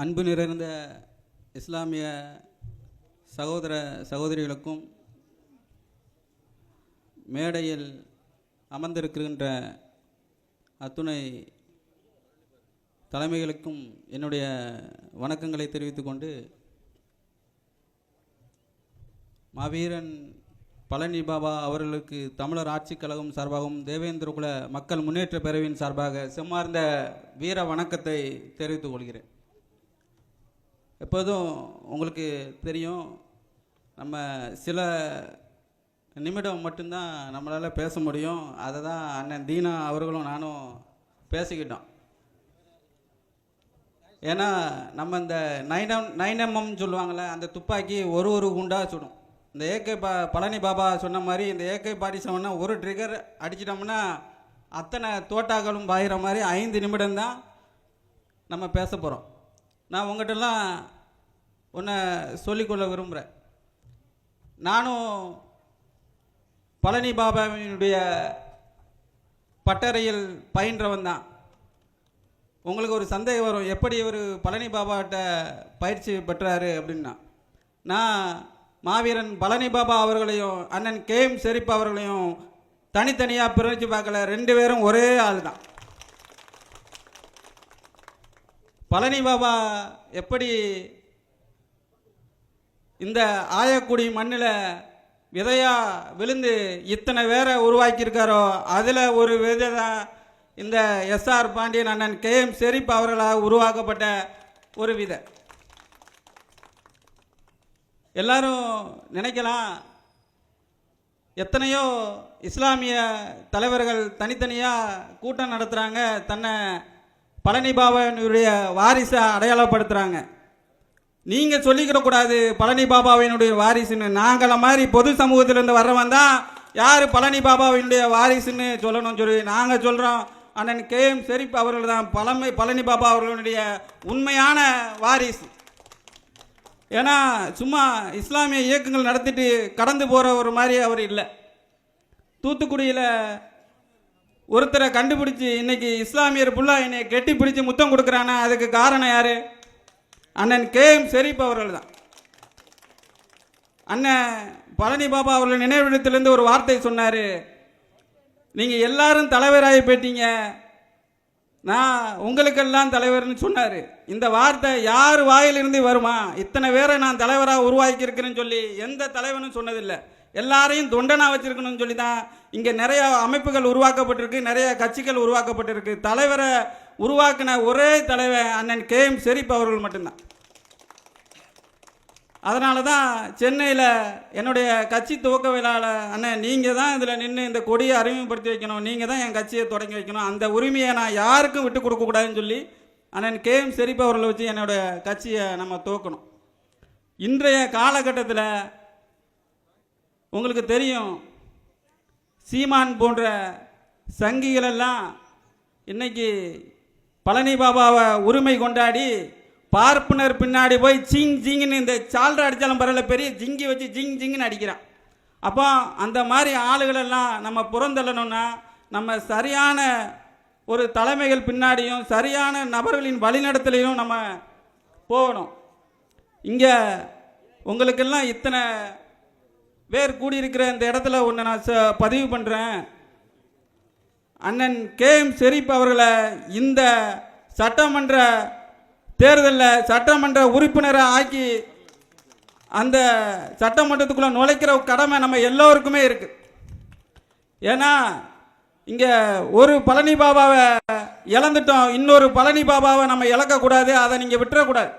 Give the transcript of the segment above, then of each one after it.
அன்பு நிறைந்த இஸ்லாமிய சகோதர சகோதரிகளுக்கும் மேடையில் அமர்ந்திருக்கின்ற அத்துணை தலைமைகளுக்கும் என்னுடைய வணக்கங்களை தெரிவித்துக்கொண்டு மாவீரன் பழனி பாபா அவர்களுக்கு தமிழர் ஆட்சிக் கழகம் சார்பாகவும் தேவேந்திரகுல மக்கள் முன்னேற்ற பேரவையின் சார்பாக செம்மார்ந்த வீர வணக்கத்தை தெரிவித்துக் கொள்கிறேன். எப்போதும் உங்களுக்கு தெரியும் நம்ம சில நிமிடம் மட்டும்தான் நம்மளால் பேச முடியும். அதை தான் அண்ணன் தீனா அவர்களும் நானும் பேசிக்கிட்டோம். ஏன்னா நம்ம இந்த நைனம் நைனமம் சொல்லுவாங்கள்ல அந்த துப்பாக்கி ஒரு ஒரு குண்டா சுடும். இந்த ஏகே பா பழனி பாபா சொன்ன மாதிரி இந்த ஏகே பாடி செவன்னா ஒரு ட்ரிகர் அடிச்சிட்டோம்னா அத்தனை தோட்டாக்களும் பாயிற மாதிரி ஐந்து நிமிடம்தான் நம்ம பேச போகிறோம் நான் உங்கள்கிட்டலாம் ஒன்றை சொல்லிக்கொள்ள விரும்புகிறேன் நானும் பழனி பாபாவினுடைய பட்டறையில் பயின்றவன் தான். உங்களுக்கு ஒரு சந்தேகம் வரும் எப்படி ஒரு பழனி பாபாட்ட பயிற்சி பெற்றாரு அப்படின்னா நான் மாவீரன் பழனி பாபா அவர்களையும் அண்ணன் கே எம் செரிப் அவர்களையும் தனித்தனியாக பிரித்து பார்க்கல ரெண்டு பேரும் ஒரே ஆள் தான் பழனி பாபா எப்படி இந்த ஆயக்குடி மண்ணில் விதையாக விழுந்து இத்தனை பேரை உருவாக்கியிருக்காரோ அதில் ஒரு விதை தான் இந்த எஸ்ஆர் பாண்டியன் அண்ணன் கே எம் செரிப் அவர்களால் உருவாக்கப்பட்ட ஒரு விதை. எல்லாரும் நினைக்கலாம் எத்தனையோ இஸ்லாமிய தலைவர்கள் தனித்தனியாக கூட்டம் நடத்துகிறாங்க தன்னை பழனி பாபாவினுடைய வாரிசை அடையாளப்படுத்துகிறாங்க நீங்கள் சொல்லிக்கிடக்கூடாது பழனி பாபாவினுடைய வாரிசுன்னு. நாங்கள மாதிரி பொது சமூகத்திலேருந்து வர்றவன் தான் யார் பழனி பாபாவினுடைய வாரிசுன்னு சொல்லணும்னு சொல்லி நாங்கள் சொல்கிறோம் அண்ணன் கே எம் செரிப் அவர்கள் தான் பழமை பழனி பாபா அவர்களுடைய உண்மையான வாரிசு. ஏன்னா சும்மா இஸ்லாமிய இயக்கங்கள் நடத்திட்டு கடந்து போகிற ஒரு மாதிரி அவர் இல்லை. தூத்துக்குடியில் ஒருத்தரை கண்டுபிடிச்சி இன்னைக்கு இஸ்லாமியர் புல்லா என்னை கெட்டி பிடிச்சி முத்தம் கொடுக்குறானா? அதுக்கு காரணம் யார்? அண்ணன் கே எம் ஷெரீப் அவர்கள் தான். அண்ணன் பழனி பாபா அவர்கள் நினைவிடத்திலிருந்து ஒரு வார்த்தை சொன்னார். நீங்கள் எல்லாரும் தலைவராகி போயிட்டீங்க. நான் உங்களுக்கெல்லாம் தலைவர்னு சொன்னார். இந்த வார்த்தை யார் வாயிலிருந்து வருமா? இத்தனை பேரை நான் தலைவராக உருவாக்கி இருக்கிறேன்னு சொல்லி எந்த தலைவனும் சொன்னதில்லை. எல்லாரையும் தொண்டனாக வச்சுருக்கணும்னு சொல்லி தான் இங்கே நிறைய அமைப்புகள் உருவாக்கப்பட்டிருக்கு நிறைய கட்சிகள் உருவாக்கப்பட்டிருக்கு. தலைவரை உருவாக்கின ஒரே தலைவர் அண்ணன் கே எம் செரிப் அவர்கள் மட்டும்தான். அதனால தான் சென்னையில் என்னுடைய கட்சி துவக்க விழாவில் அண்ணன் நீங்கள் தான் இதில் நின்று இந்த கொடியை அறிமுகப்படுத்தி வைக்கணும் நீங்கள் தான் என் கட்சியை தொடங்கி வைக்கணும் அந்த உரிமையை நான் யாருக்கும் விட்டு கொடுக்கக்கூடாதுன்னு சொல்லி அண்ணன் கே எம் செரிப் அவர்களை வச்சு என்னுடைய கட்சியை நம்ம துவக்கணும். இன்றைய காலகட்டத்தில் உங்களுக்கு தெரியும் சீமான் போன்ற சங்கிகளெல்லாம் இன்னைக்கு பழனி பாபாவை உரிமை கொண்டாடி பார்ப்பனர் பின்னாடி போய் ஜிங் ஜிங்னு இந்த சால்ரை அடித்தாலும் பரவாயில்ல பெரிய ஜிங்கி வச்சு ஜிங் ஜிங்னு அடிக்கிறான். அப்போ அந்த மாதிரி ஆளுகளெல்லாம் நம்ம புறந்தள்ளணும்னா நம்ம சரியான ஒரு தலைமைகள் பின்னாடியும் சரியான நபர்களின் வழிநடத்தலையும் நம்ம போகணும். இங்கே உங்களுக்கெல்லாம் இத்தனை பேர் கூடியிருக்கிற இந்த இடத்துல ஒன்று நான் ச- பதிவு பண்ணுறேன் அண்ணன் கே. எம். ஷெரீப் அவர்களை இந்த சட்டமன்ற தேர்தலில் சட்டமன்ற உறுப்பினரை ஆக்கி அந்த சட்டமன்றத்துக்குள்ளே நுழைக்கிற கடமை நம்ம எல்லோருக்குமே இருக்குது ஏன்னா இங்கே ஒரு பழனி பாபாவை இழந்துட்டோம். இன்னொரு பழனி பாபாவை நம்ம இழக்கக்கூடாது. அதை நீங்கள் விட்டுறக்கூடாது.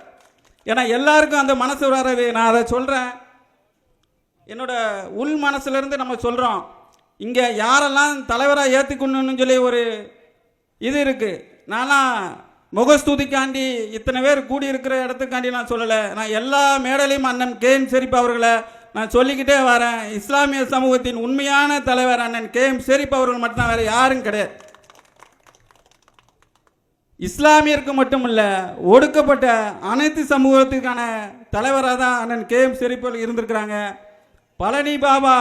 ஏன்னா எல்லாருக்கும் அந்த மனசு வராது. நான் அதை சொல்கிறேன் என்னோட உள் மனசுலேருந்து நம்ம சொல்கிறோம் இங்கே யாரெல்லாம் தலைவராக ஏற்றுக்கணும்னு சொல்லி ஒரு இது இருக்குது நான்லாம் முகஸ்துதிக்காண்டி இத்தனை பேர் கூடியிருக்கிற இடத்துக்காண்டி நான் சொல்லலை. நான் எல்லா மேடலையும் அண்ணன் கே எம் ஷெரீப் அவர்களை நான் சொல்லிக்கிட்டே வரேன். இஸ்லாமிய சமூகத்தின் உண்மையான தலைவர் அண்ணன் கே எம் ஷெரீப் அவர்கள் மட்டும்தான் வேறு யாரும் கிடையாது. இஸ்லாமியருக்கு மட்டுமல்ல ஒடுக்கப்பட்ட அனைத்து சமூகத்துக்கான தலைவராக தான் அண்ணன் கே எம் ஷெரீப் இருந்திருக்கிறாங்க. பழனி பாபா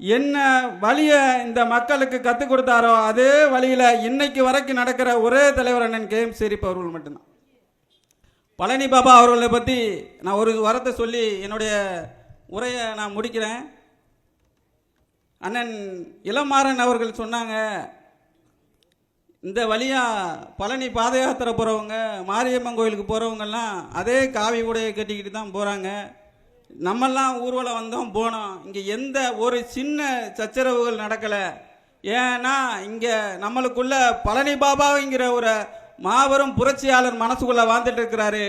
என்ன வழியை இந்த மக்களுக்கு கற்றுக் கொடுத்தாரோ அதே வழியில் இன்னைக்கு வரைக்கும் நடக்கிற ஒரே தலைவர் அண்ணன் கே எம் சிரிப் அவர்கள் மட்டும்தான். பழனி பாபா அவர்களை பற்றி நான் ஒரு வரத்தை சொல்லி என்னுடைய உரையை நான் முடிக்கிறேன். அண்ணன் இளமாறன் அவர்கள் சொன்னாங்க இந்த வழியா பழனி பாத யாத்திரை போகிறவங்க மாரியம்மன் கோயிலுக்கு போகிறவங்கெல்லாம் அதே காவி உடையை கட்டிக்கிட்டு தான் போகிறாங்க நம்மெல்லாம் ஊர்வலம் வந்தோம் போனோம். இங்கே எந்த ஒரு சின்ன சச்சரவுகள் நடக்கலை. ஏன்னா இங்கே நம்மளுக்குள்ள பழனி பாபாங்கிற ஒரு மாபெரும் புரட்சியாளர் மனசுக்குள்ளே வாழ்ந்துட்டு இருக்கிறாரு.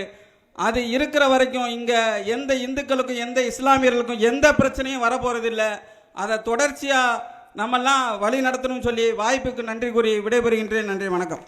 அது இருக்கிற வரைக்கும் இங்கே எந்த இந்துக்களுக்கும் எந்த இஸ்லாமியர்களுக்கும் எந்த பிரச்சனையும் வரப்போகிறதில்ல அதை தொடர்ச்சியாக நம்மெல்லாம் வழி நடத்தணும்னு சொல்லி வாய்ப்புக்கு நன்றி கூறி விடைபெறுகின்றேன். நன்றி வணக்கம்.